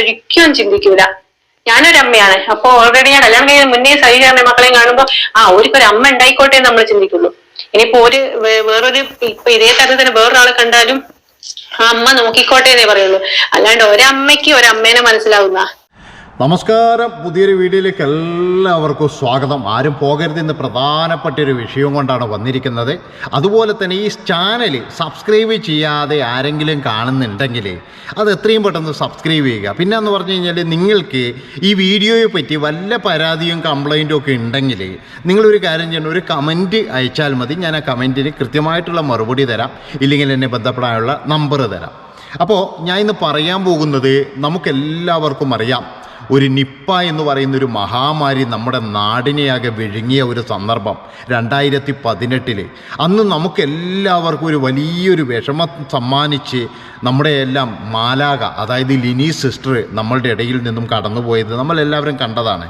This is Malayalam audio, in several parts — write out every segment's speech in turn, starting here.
ഒരിക്കലും ചിന്തിക്കൂല. ഞാനൊരു അമ്മയാണ് അപ്പൊ ഓൾറെഡി ഞാൻ കല്യാണം കഴിഞ്ഞ മുന്നേ സഹികരണ മക്കളെയും കാണുമ്പോ ആ ഒരിക്കൊരു അമ്മ ഉണ്ടായിക്കോട്ടെ നമ്മൾ ചിന്തിക്കുള്ളൂ. ഇനിയിപ്പോ ഒരു വേറൊരു ഇപ്പൊ ഇതേ തരത്തിൽ വേറൊരാളെ കണ്ടാലും ആ അമ്മ നോക്കിക്കോട്ടെ എന്നേ പറയുള്ളൂ. അല്ലാണ്ട് ഒരമ്മയ്ക്ക് ഒരമ്മേനെ മനസ്സിലാവുന്ന നമസ്കാരം. പുതിയൊരു വീഡിയോയിലേക്ക് എല്ലാവർക്കും സ്വാഗതം. ആരും പോകരുത് എന്ന് പ്രധാനപ്പെട്ട ഒരു വിഷയം കൊണ്ടാണ് വന്നിരിക്കുന്നത്. അതുപോലെ തന്നെ ഈ ചാനൽ സബ്സ്ക്രൈബ് ചെയ്യാതെ ആരെങ്കിലും കാണുന്നുണ്ടെങ്കിൽ അത് എത്രയും പെട്ടെന്ന് സബ്സ്ക്രൈബ് ചെയ്യുക. പിന്നെ എന്ന് പറഞ്ഞു കഴിഞ്ഞാൽ നിങ്ങൾക്ക് ഈ വീഡിയോയെ പറ്റി വല്ല പരാതിയും കംപ്ലൈന്റും ഒക്കെ ഉണ്ടെങ്കിൽ നിങ്ങളൊരു കാര്യം ചെയ്യണം. ഒരു കമന്റ് അയച്ചാൽ മതി. ഞാൻ ആ കമന്റിന് കൃത്യമായിട്ടുള്ള മറുപടി തരാം. ഇല്ലെങ്കിൽ എന്നെ ബന്ധപ്പെടാനുള്ള നമ്പർ തരാം. അപ്പോൾ ഞാൻ ഇന്ന് പറയാൻ പോകുന്നത് നമുക്കെല്ലാവർക്കും അറിയാം. ഒരു നിപ്പ എന്ന് പറയുന്ന ഒരു മഹാമാരി നമ്മുടെ നാടിനെയാകെ വിഴുങ്ങിയ ഒരു സന്ദർഭം രണ്ടായിരത്തി പതിനെട്ടിൽ അന്ന് നമുക്കെല്ലാവർക്കും ഒരു വലിയൊരു വിഷമം സമ്മാനിച്ച് നമ്മുടെ എല്ലാം മാലാക അതായത് ലിനി സിസ്റ്റർ നമ്മളുടെ ഇടയിൽ നിന്നും കടന്നുപോയത് നമ്മളെല്ലാവരും കണ്ടതാണ്.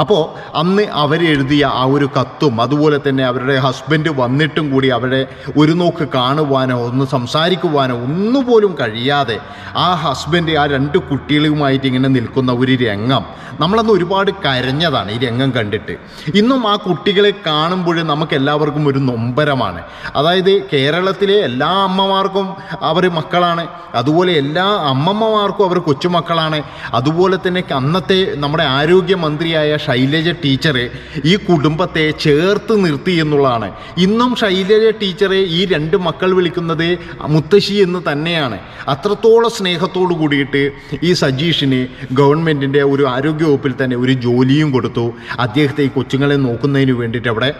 അപ്പോൾ അന്ന് അവരെഴുതിയ ആ ഒരു കത്തും അതുപോലെ തന്നെ അവരുടെ ഹസ്ബൻഡ് വന്നിട്ടും കൂടി അവരെ ഒരു നോക്ക് കാണുവാനോ ഒന്ന് സംസാരിക്കുവാനോ ഒന്നുപോലും കഴിയാതെ ആ ഹസ്ബൻഡ് ആ രണ്ട് കുട്ടികളുമായിട്ട് ഇങ്ങനെ നിൽക്കുന്ന ഒരു രംഗം. നമ്മളന്ന് ഒരുപാട് കരഞ്ഞതാണ് ഈ രംഗം കണ്ടിട്ട്. ഇന്നും ആ കുട്ടികളെ കാണുമ്പോൾ നമുക്ക് എല്ലാവർക്കും ഒരു നൊമ്പരമാണ്. അതായത് കേരളത്തിലെ എല്ലാ അമ്മമാർക്കും അവർ മക്കളാണ്. അതുപോലെ എല്ലാ അമ്മമ്മമാർക്കും അവർ കൊച്ചുമക്കളാണ്. അതുപോലെ തന്നെ അന്നത്തെ നമ്മുടെ ആരോഗ്യമന്ത്രിയായ ശൈലജ ടീച്ചർ ഈ കുടുംബത്തെ ചേർത്ത് നിർത്തി എന്നുള്ളതാണ്. ഇന്നും ശൈലജ ടീച്ചറെ ഈ രണ്ട് മക്കൾ വിളിക്കുന്നത് മുത്തശ്ശി എന്ന് തന്നെയാണ്. അത്രത്തോളം സ്നേഹത്തോടു കൂടിയിട്ട് ഈ സജീഷിന് ഗവൺമെന്റിന്റെ ഒരു ആരോഗ്യവകുപ്പിൽ തന്നെ ഒരു ജോലിയും കൊടുത്തു. അദ്ദേഹത്തെ ഈ കൊച്ചുങ്ങളെ നോക്കുന്നതിന് വേണ്ടിയിട്ട് അവിടെ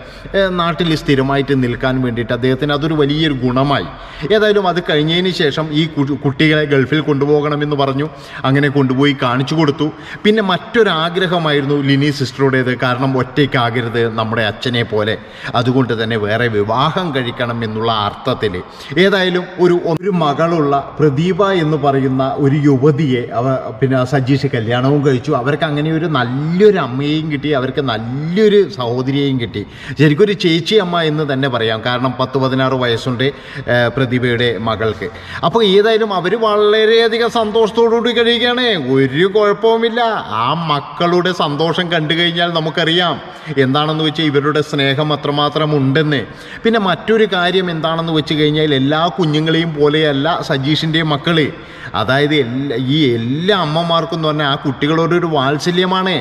നാട്ടിൽ സ്ഥിരമായിട്ട് നിൽക്കാൻ വേണ്ടിയിട്ട് അദ്ദേഹത്തിന് അതൊരു വലിയൊരു ഗുണമായി. ഏതായാലും അത് കഴിഞ്ഞതിന് ശേഷം ഈ കുട്ടികളെ ഗൾഫിൽ കൊണ്ടുപോകണമെന്ന് പറഞ്ഞു. അങ്ങനെ കൊണ്ടുപോയി കാണിച്ചു കൊടുത്തു. പിന്നെ മറ്റൊരാഗ്രഹമായിരുന്നു ലിനി സിസ്റ്ററുടേത്. കാരണം ഒറ്റയ്ക്കാകരുത് നമ്മുടെ അച്ഛനെ പോലെ. അതുകൊണ്ട് തന്നെ വേറെ വിവാഹം കഴിക്കണം എന്നുള്ള അർത്ഥത്തിൽ. ഏതായാലും ഒരു ഒരു മകളുള്ള പ്രദീപ എന്ന് പറയുന്ന ഒരു യുവതിയെ അവ പിന്നെ സജീഷ് കല്യാണവും കഴിച്ചു. അവർക്ക് അങ്ങനെ ഒരു നല്ലൊരു അമ്മയെയും കിട്ടി അവർക്ക് നല്ലൊരു സഹോദരിയെയും കിട്ടി. ശരിക്കും ഒരു ചേച്ചി അമ്മ എന്ന് തന്നെ പറയാം. കാരണം പത്ത് പതിനാറ് വയസ്സുണ്ട് പ്രതിഭയുടെ മകൾക്ക്. അപ്പോൾ ഏതായാലും അവർ വളരെയധികം സന്തോഷത്തോടുകൂടി കഴിയുകയാണ്. ഒരു കുഴപ്പവുമില്ല. ആ മക്കളുടെ സന്തോഷം കണ്ടു കഴിഞ്ഞാൽ നമുക്കറിയാം എന്താണെന്ന് വെച്ചാൽ ഇവരുടെ സ്നേഹം അത്രമാത്രം ഉണ്ടെന്ന്. പിന്നെ മറ്റൊരു കാര്യം എന്താണെന്ന് വെച്ച് കഴിഞ്ഞാൽ എല്ലാ കുഞ്ഞുങ്ങളെയും പോലെയല്ല സജീഷിന്റെയും മക്കൾ അതായത് എല്ലാ ഈ എല്ലാ അമ്മമാർക്കും എന്ന് പറഞ്ഞാൽ ആ കുട്ടികളോടൊരു വാത്സല്യമാണ്.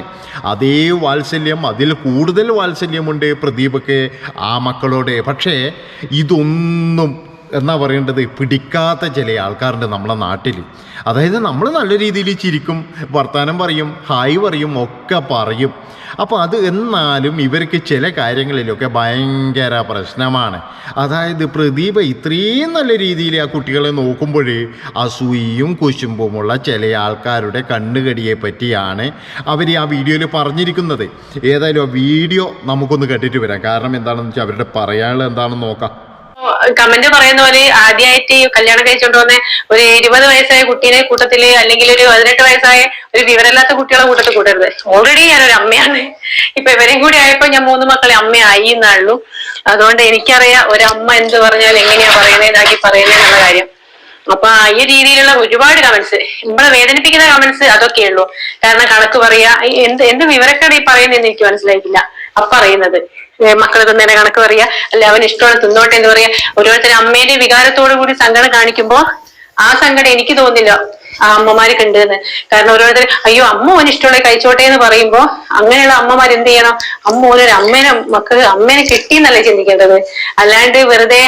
അതേ വാത്സല്യം അതിൽ കൂടുതൽ വാത്സല്യമുണ്ട് പ്രദീപക്ക് ആ മക്കളോട്. പക്ഷേ ഇതൊന്നും എന്നാ പറയേണ്ടത്? പിടിക്കാത്ത ചില ആൾക്കാരുണ്ട് നമ്മളെ നാട്ടിൽ. അതായത് നമ്മൾ നല്ല രീതിയിൽ ചിരിക്കും വർത്തമാനം പറയും ഹായ് പറയും ഒക്കെ പറയും. അപ്പോൾ അത് എന്നാലും ഇവർക്ക് ചില കാര്യങ്ങളിലൊക്കെ ഭയങ്കര പ്രശ്നമാണ്. അതായത് പ്രദീപ ഇത്രയും നല്ല രീതിയിൽ ആ കുട്ടികളെ നോക്കുമ്പോൾ അസൂയയും കുശുമ്പുമുള്ള ചില ആൾക്കാരുടെ കണ്ണുകടിയെ പറ്റിയാണ് അവർ ആ വീഡിയോയിൽ പറഞ്ഞിരിക്കുന്നത്. ഏതായാലും ആ വീഡിയോ നമുക്കൊന്ന് കേട്ടിട്ട് വരാം. കാരണം എന്താണെന്ന് വെച്ചാൽ അവരുടെ പറയാനുള്ളത് എന്താണെന്ന് നോക്കാം. കമന്റ് പറയുന്ന പോലെ ആദ്യമായിട്ട് ഈ കല്യാണം കഴിച്ചോണ്ട് വന്ന ഒരു ഇരുപത് വയസ്സായ കുട്ടീനെ കൂട്ടത്തിൽ അല്ലെങ്കിൽ ഒരു പതിനെട്ട് വയസ്സായ ഒരു വിവരമില്ലാത്ത കുട്ടികളെ കൂട്ടത്തിൽ കൂട്ടരുത്. ഓൾറെഡി ഞാനൊരു അമ്മയാണ്. ഇപ്പൊ ഇവരെയും കൂടി ആയപ്പോ ഞാൻ മൂന്ന് മക്കളെ അമ്മയായി എന്നുള്ളൂ അതുകൊണ്ട് എനിക്കറിയാം ഒരമ്മ എന്ത് പറഞ്ഞാൽ എങ്ങനെയാ പറയുന്നത് ഇതാക്കി പറയുന്നത് എന്നുള്ള കാര്യം. അപ്പൊ ഈ രീതിയിലുള്ള ഒരുപാട് കമന്റ്സ് നമ്മളെ വേദനിപ്പിക്കുന്ന കമന്റ്സ് അതൊക്കെ ഉള്ളൂ. കാരണം കണക്ക് പറയാ എന്ത് എന്ത് വിവരക്കേട് ഈ പറയുന്നതെന്ന് എനിക്ക് മനസ്സിലായിട്ടില്ല. അപ്പറയുന്നത് മക്കൾ തിന്നേനെ കണക്ക് പറയാ. അല്ലെ അവൻ ഇഷ്ടമാണ് തിന്നോട്ടെ എന്ന് പറയാ. ഓരോരുത്തർ അമ്മേന്റെ വികാരത്തോടു കൂടി സങ്കടം കാണിക്കുമ്പോ ആ സങ്കടം എനിക്ക് തോന്നില്ല. ആ അമ്മമാരൊക്കെ ഉണ്ട് എന്ന് കാരണം ഓരോരുത്തർ അയ്യോ അമ്മ ഓന് ഇഷ്ടമുള്ള കഴിച്ചോട്ടെ എന്ന് പറയുമ്പോ അങ്ങനെയുള്ള അമ്മമാർ എന്ത് ചെയ്യണം? അമ്മ ഓനൊരു അമ്മേനെ മക്കൾ അമ്മേനെ കിട്ടിയെന്നല്ലേ ചിന്തിക്കേണ്ടത്. അല്ലാണ്ട് വെറുതെ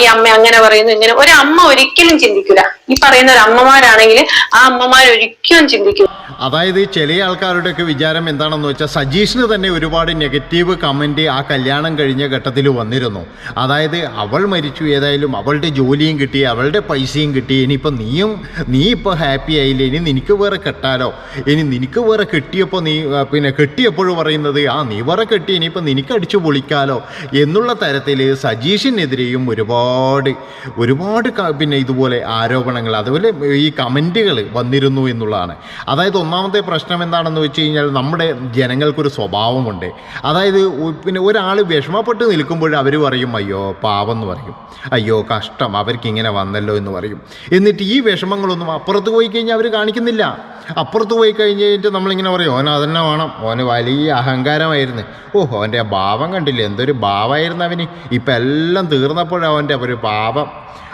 ഈ അമ്മ അങ്ങനെ പറയുന്നു ഇങ്ങനെ ഒരു അമ്മ ഒരിക്കലും ചിന്തിക്കില്ല ഈ പറയുന്ന ഒരു അമ്മമാരാണെങ്കിൽ ആ അമ്മമാർ ഒരിക്കലും ചിന്തിക്കും അതായത് ചില ആൾക്കാരുടെയൊക്കെ വിചാരം എന്താണെന്ന് വെച്ചാൽ സജീഷിന് തന്നെ ഒരുപാട് നെഗറ്റീവ് കമന്റ് ആ കല്യാണം കഴിഞ്ഞ ഘട്ടത്തിൽ വന്നിരുന്നു. അതായത് അവൾ മരിച്ചു ഏതായാലും അവളുടെ ജോലിയും കിട്ടി അവളുടെ പൈസയും കിട്ടി ഇനിയിപ്പോൾ നീയും നീ ഇപ്പോൾ ഹാപ്പി ആയില്ലേ? ഇനി നിനക്ക് വേറെ കെട്ടാലോ? ഇനി നിനക്ക് വേറെ കെട്ടിയപ്പോൾ നീ പിന്നെ കെട്ടിയപ്പോഴും പറയുന്നത് ആ നീ വേറെ കെട്ടി ഇനിയിപ്പോൾ നിനക്ക് അടിച്ചു പൊളിക്കാലോ? എന്നുള്ള തരത്തിൽ സജീഷിനെതിരെയും ഒരുപാട് ഒരുപാട് പിന്നെ ഇതുപോലെ ആരോപണങ്ങൾ അതുപോലെ ഈ കമന്റുകൾ വന്നിരുന്നു എന്നുള്ളതാണ്. അതായത് ഒന്നാമത്തെ പ്രശ്നം എന്താണെന്ന് വെച്ച് കഴിഞ്ഞാൽ നമ്മുടെ ജനങ്ങൾക്കൊരു സ്വഭാവമുണ്ട്. അതായത് പിന്നെ ഒരാൾ വിഷമപ്പെട്ട് നിൽക്കുമ്പോൾ അവർ പറയും അയ്യോ പാവം എന്ന് പറയും. അയ്യോ കഷ്ടം അവർക്ക് ഇങ്ങനെ വന്നല്ലോ എന്ന് പറയും. എന്നിട്ട് ഈ വിഷമങ്ങളൊന്നും അപ്പുറത്ത് അപ്പുറത്ത് പോയി കഴിഞ്ഞാൽ അവർ കാണിക്കുന്നില്ല. അപ്പുറത്ത് പോയി കഴിഞ്ഞ് കഴിഞ്ഞിട്ട് നമ്മളിങ്ങനെ പറയും ഓന അതന്നെ വേണം. ഓന് വലിയ അഹങ്കാരമായിരുന്നു. ഓ അവന്റെ ആ ഭാവം കണ്ടില്ലേ? എന്തൊരു ഭാവമായിരുന്നു അവന്. ഇപ്പം എല്ലാം തീർന്നപ്പോഴാണ് അവന്റെ ഒരു ഭാവം.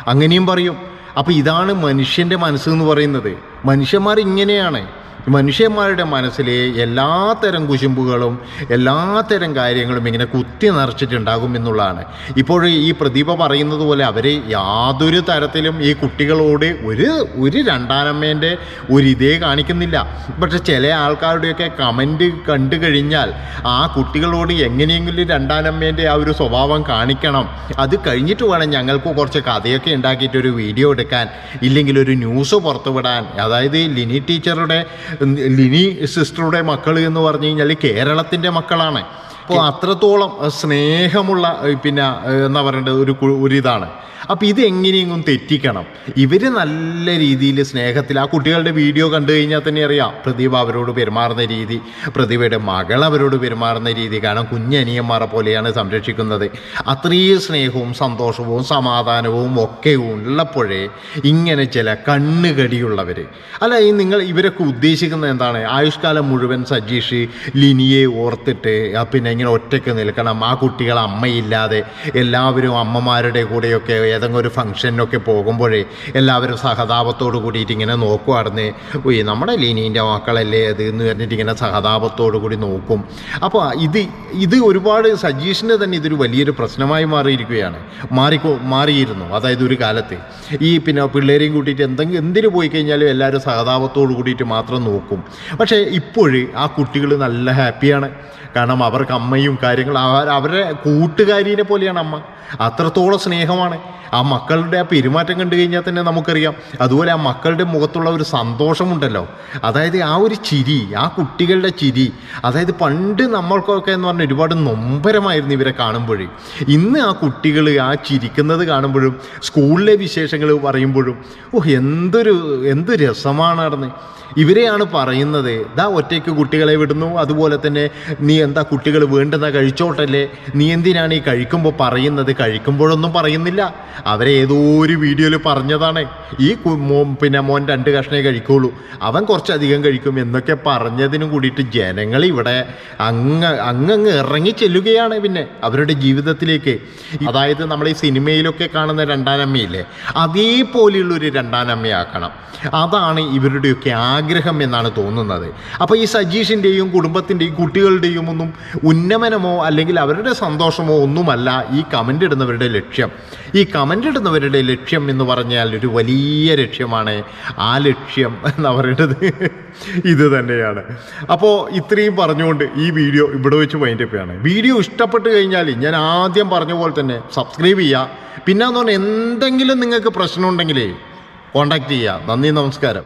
അങ്ങനെയും പറയും. അപ്പോൾ ഇതാണ് മനുഷ്യന്റെ മനസ്സ് എന്ന് പറയുന്നത്. മനുഷ്യന്മാർ ഇങ്ങനെയാണ് മനുഷ്യന്മാരുടെ മനസ്സിലെ എല്ലാത്തരം കുശുമ്പുകളും എല്ലാത്തരം കാര്യങ്ങളും ഇങ്ങനെ കുത്തി നിറച്ചിട്ടുണ്ടാകും എന്നുള്ളതാണ്. ഇപ്പോൾ ഈ പ്രതിഭ പറയുന്നത് പോലെ അവർ യാതൊരു തരത്തിലും ഈ കുട്ടികളോട് ഒരു ഒരു രണ്ടാനമ്മേന്റെ ഒരു ഇതേ കാണിക്കുന്നില്ല. പക്ഷെ ചില ആൾക്കാരുടെയൊക്കെ കമന്റ് കണ്ടു കഴിഞ്ഞാൽ ആ കുട്ടികളോട് എങ്ങനെയെങ്കിലും രണ്ടാനമ്മേന്റെ ആ ഒരു സ്വഭാവം കാണിക്കണം. അത് കഴിഞ്ഞിട്ട് വേണം ഞങ്ങൾക്ക് കുറച്ച് കഥയൊക്കെ ഉണ്ടാക്കിയിട്ട് ഒരു വീഡിയോ എടുക്കാൻ. ഇല്ലെങ്കിൽ ഒരു ന്യൂസ് പുറത്തുവിടാൻ. അതായത് ലിനി ടീച്ചറുടെ ലിനി സിസ്റ്ററുടെ മക്കൾ എന്ന് പറഞ്ഞു കഴിഞ്ഞാൽ കേരളത്തിന്റെ മക്കളാണ്. അപ്പോൾ അത്രത്തോളം സ്നേഹമുള്ള പിന്നെ എന്താ പറയേണ്ടത് ഒരു ഒരു ഇതാണ്. അപ്പോൾ ഇത് എങ്ങനെയെങ്കിലും തെറ്റിക്കണം. ഇവർ നല്ല രീതിയിൽ സ്നേഹത്തിൽ ആ കുട്ടികളുടെ വീഡിയോ കണ്ടു കഴിഞ്ഞാൽ തന്നെ അറിയാം പ്രതിഭ അവരോട് പെരുമാറുന്ന രീതി പ്രതിഭയുടെ മകൾ അവരോട് പെരുമാറുന്ന രീതി കാരണം കുഞ്ഞനിയന്മാരെ പോലെയാണ് സംരക്ഷിക്കുന്നത്. അത്രയും സ്നേഹവും സന്തോഷവും സമാധാനവും ഒക്കെ ഉള്ളപ്പോഴേ ഇങ്ങനെ ചില കണ്ണുകടിയുള്ളവർ അല്ല ഈ നിങ്ങൾ ഇവരൊക്കെ ഉദ്ദേശിക്കുന്നത് എന്താണ്? ആയുഷ്കാലം മുഴുവൻ സജീഷ് ലിനിയെ ഓർത്തിട്ട് പിന്നെ ഇങ്ങനെ ഒറ്റയ്ക്ക് നിൽക്കണം. ആ കുട്ടികൾ അമ്മയില്ലാതെ എല്ലാവരും അമ്മമാരുടെ കൂടെയൊക്കെ ഏതെങ്കിലും ഒരു ഫംഗ്ഷനൊക്കെ പോകുമ്പോഴേ എല്ലാവരും സഹതാപത്തോട് കൂടിയിട്ട് ഇങ്ങനെ നോക്കുവാർന്ന് ഈ നമ്മുടെ ലീനീന്റെ മക്കളല്ലേ അത് എന്ന് പറഞ്ഞിട്ട് ഇങ്ങനെ സഹതാപത്തോട് കൂടി നോക്കും. അപ്പോൾ ഇത് ഇത് ഒരുപാട് സജീഷിന് തന്നെ ഇതൊരു വലിയൊരു പ്രശ്നമായി മാറിയിരിക്കുകയാണ്. മാറിക്കോ മാറിയിരുന്നു അതായത് ഒരു കാലത്ത്. ഈ പിന്നെ പിള്ളേരെയും കൂട്ടിയിട്ട് എന്തെങ്കിലും എന്തിനു പോയി കഴിഞ്ഞാലും എല്ലാവരും സഹതാപത്തോട് കൂടിയിട്ട് മാത്രം നോക്കും. പക്ഷേ ഇപ്പോഴ് ആ കുട്ടികൾ നല്ല ഹാപ്പിയാണ്. കാരണം അവർക്ക് അമ്മയും കാര്യങ്ങളും അവർ അവരുടെ കൂട്ടുകാരിനെ പോലെയാണ് അമ്മ. അത്രത്തോളം സ്നേഹമാണ്. ആ മക്കളുടെ ആ പെരുമാറ്റം കണ്ടു കഴിഞ്ഞാൽ തന്നെ നമുക്കറിയാം. അതുപോലെ ആ മക്കളുടെ മുഖത്തുള്ള ഒരു സന്തോഷമുണ്ടല്ലോ. അതായത് ആ ഒരു ചിരി ആ കുട്ടികളുടെ ചിരി അതായത് പണ്ട് നമ്മൾക്കൊക്കെ എന്ന് പറഞ്ഞാൽ ഒരുപാട് നൊമ്പരമായിരുന്നു ഇവരെ കാണുമ്പോഴേ. ഇന്ന് ആ കുട്ടികൾ ആ ചിരിക്കുന്നത് കാണുമ്പോഴും സ്കൂളിലെ വിശേഷങ്ങൾ പറയുമ്പോഴും ഓ എന്തൊരു എന്ത് രസമാണ് നടന്ന് ഇവരെയാണ് പറയുന്നത്. ദാ ഒറ്റയ്ക്ക് കുട്ടികളെ വിടുന്നു അതുപോലെ തന്നെ നീ എന്താ കുട്ടികൾ വേണ്ടുന്ന കഴിച്ചോട്ടല്ലേ? നീ എന്തിനാണ് ഈ കഴിക്കുമ്പോൾ പറയുന്നത്? കഴിക്കുമ്പോഴൊന്നും പറയുന്നില്ല. അവരെ ഏതോ ഒരു വീഡിയോയിൽ പറഞ്ഞതാണ്. ഈ പിന്നെ മോൻ രണ്ട് കഷ്ണേ കഴിക്കുള്ളൂ. അവൻ കുറച്ചധികം കഴിക്കും എന്നൊക്കെ പറഞ്ഞതിനും കൂടിയിട്ട് ജനങ്ങൾ ഇവിടെ അങ്ങ് അങ്ങങ്ങ് ഇറങ്ങി ചെല്ലുകയാണ് പിന്നെ അവരുടെ ജീവിതത്തിലേക്ക്. അതായത് നമ്മൾ ഈ സിനിമയിലൊക്കെ കാണുന്ന രണ്ടാനമ്മയില്ലേ? അതേപോലെയുള്ളൊരു രണ്ടാനമ്മയാക്കണം. അതാണ് ഇവരുടെയൊക്കെ ആഗ്രഹം എന്നാണ് തോന്നുന്നത്. അപ്പോൾ ഈ സജീഷിന്റെയും കുടുംബത്തിന്റെയും കുട്ടികളുടെയും ഒന്നും ഉന്നമനമോ അല്ലെങ്കിൽ അവരുടെ സന്തോഷമോ ഒന്നുമല്ല ഈ കമന്റ് ഇടുന്നവരുടെ ലക്ഷ്യം. ഈ കമന്റ് ഇടുന്നവരുടെ ലക്ഷ്യം എന്ന് പറഞ്ഞാൽ ഒരു വലിയ ലക്ഷ്യമാണ്. ആ ലക്ഷ്യം എന്ന് പറയുന്നത് ഇത് തന്നെയാണ്. അപ്പോൾ ഇത്രയും പറഞ്ഞുകൊണ്ട് ഈ വീഡിയോ ഇവിടെ വെച്ച് വൈൻഡപ്പാണ് വീഡിയോ ഇഷ്ടപ്പെട്ട് കഴിഞ്ഞാൽ ഞാൻ ആദ്യം പറഞ്ഞ പോലെ തന്നെ സബ്സ്ക്രൈബ് ചെയ്യുക. പിന്നെ എന്ന് പറഞ്ഞാൽ എന്തെങ്കിലും നിങ്ങൾക്ക് പ്രശ്നമുണ്ടെങ്കിലേ കോണ്ടാക്ട് ചെയ്യുക. നന്ദി നമസ്കാരം.